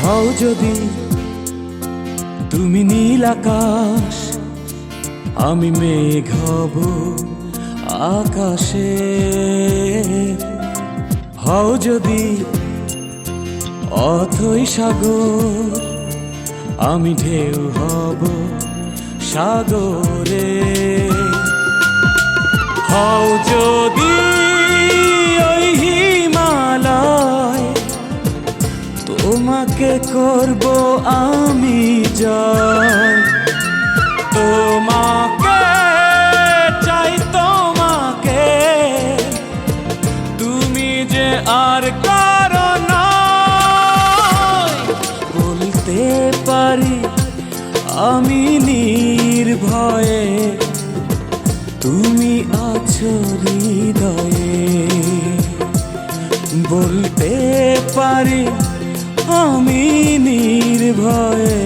হও যদি তুমি নীল আকাশ আমি মেঘ হব আকাশে। হও যদি অথই সাগর, আমি ঢেউ হব সাগরে। হও যদি ওই হিমালয়, তোমাকে করব আমি জয়। যে আর কারণ বলতে পারি আমি নির্ভয়ে। তুমি আছো হৃদয়ে। বলতে পারি আমি নির্ভয়ে।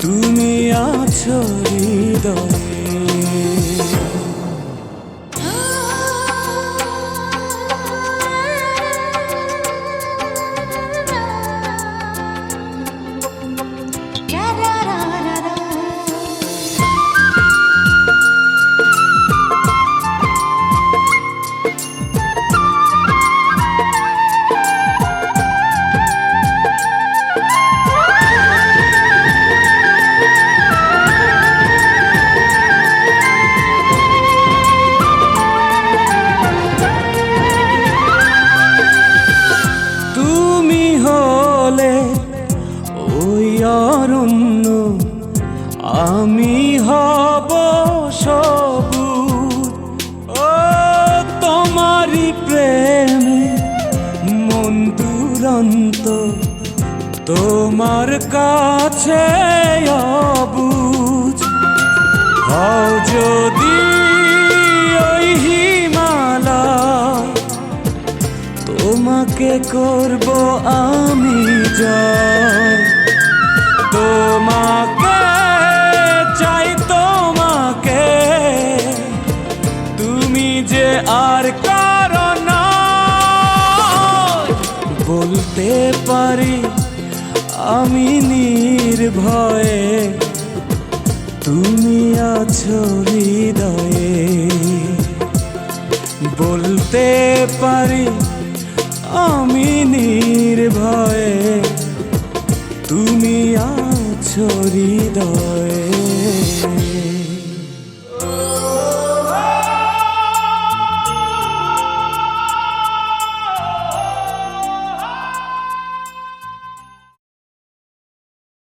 তুমি আছো হৃদয়ে। হলে ওই অরণ্য আমি হব সবু ও তোমারই প্রেমে মন দুরন্ত তোমার কাছে অবুজ। তোমাকে করব আমি জয়। তোমাকে চাই, তোমাকে। তুমি যে আর কারণ বলতে পারি আমি নির্ভয়ে। তুমি আছো হৃদয়ে। বলতে পারি আমি নির্ভয়ে তুমি আছো হৃদয়ে।